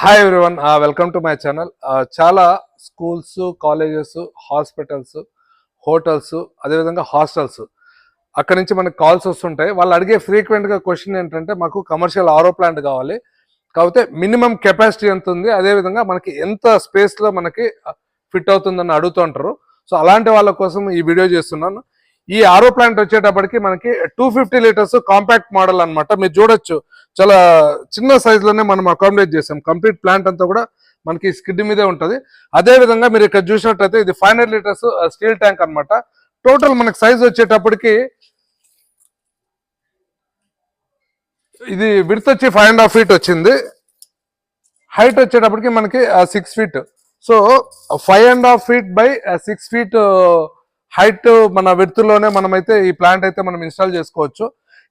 Hi everyone welcome to my channel చాలా schools colleges hospitals hotels అదేవిధంగా hostels అక్కడ నుంచి మనకి కాల్స్ వస్తుంటాయి. వాళ్ళు అడిగే ఫ్రీక్వెంట్గా క్వశ్చన్ ఏంటంటే మాకు కమర్షియల్ ఆరో ప్లాంట్ కావాలి. కాకపోతే మినిమం కెపాసిటీ ఎంత ఉంది? అదేవిధంగా మనకి ఎంత స్పేస్లో మనకి uh, ఫిట్ అవుతుందని అడుగుతుంటారు సో అలాంటి వాళ్ళ కోసం ఈ వీడియో చేస్తున్నాను. ఈ ఆరో ప్లాంట్ వచ్చేటప్పటికి మనకి two fifty litres compact model అనమాట మీరు చూడొచ్చు. చాలా చిన్న సైజులోనే లోనే మనం అకామిడేట్ చేసాం. కంప్లీట్ ప్లాంట్ అంతా కూడా మనకి స్కిడ్ మీదే ఉంటుంది. అదే విధంగా మీరు ఇక్కడ చూసినట్టయితే ఇది five hundred litres steel tank అనమాట టోటల్ మనకి సైజ్ వచ్చేటప్పటికి ఇది విడత్ వచ్చి ఫైవ్ అండ్ హాఫ్ ఫీట్ వచ్చింది. హైట్ వచ్చేటప్పటికి మనకి six feet so five and half feet by six feet height మన విడుతులోనే మనమైతే ఈ ప్లాంట్ అయితే మనం ఇన్స్టాల్ చేసుకోవచ్చు.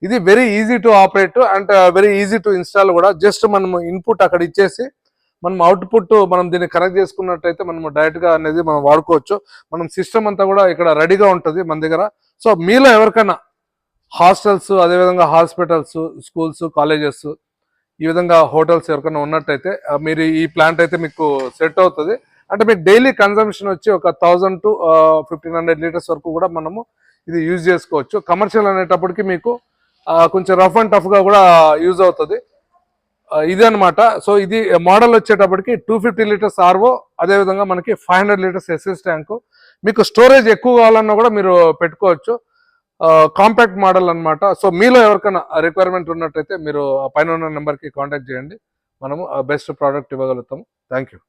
ఇది very easy to operate and very easy to install కూడా. జస్ట్ మనం ఇన్పుట్ అక్కడ ఇచ్చేసి మనం అవుట్పుట్ మనం దీన్ని కనెక్ట్ చేసుకున్నట్టయితే మనం డైరెక్ట్గా అనేది మనం వాడుకోవచ్చు. మనం సిస్టమ్ అంతా కూడా ఇక్కడ రెడీగా ఉంటుంది మన దగ్గర. సో మీలో ఎవరికైనా హాస్టల్స్ అదేవిధంగా హాస్పిటల్స్ స్కూల్స్ కాలేజెస్ ఈ విధంగా హోటల్స్ ఎవరికైనా ఉన్నట్టయితే మీరు ఈ ప్లాంట్ అయితే మీకు సెట్ అవుతుంది. అంటే మీకు డైలీ కన్సంప్షన్ వచ్చి ఒక thousand to fifteen hundred litres వరకు కూడా మనము ఇది యూజ్ చేసుకోవచ్చు. కమర్షియల్ అనేటప్పటికి మీకు కొంచెం రఫ్ అండ్ టఫ్గా కూడా యూజ్ అవుతుంది. ఇది అనమాట సో ఇది మోడల్ వచ్చేటప్పటికి టూ ఫిఫ్టీ లీటర్స్ ఆర్వో అదేవిధంగా మనకి five hundred litres SS tank. మీకు స్టోరేజ్ ఎక్కువ కావాలన్నా కూడా మీరు పెట్టుకోవచ్చు. కాంపాక్ట్ మోడల్ అనమాట సో మీలో ఎవరికైనా రిక్వైర్మెంట్ ఉన్నట్టయితే మీరు ఆ పైన ఉన్న నెంబర్కి కాంటాక్ట్ చేయండి. మనము బెస్ట్ ప్రోడక్ట్ ఇవ్వగలుగుతాము. Thank you.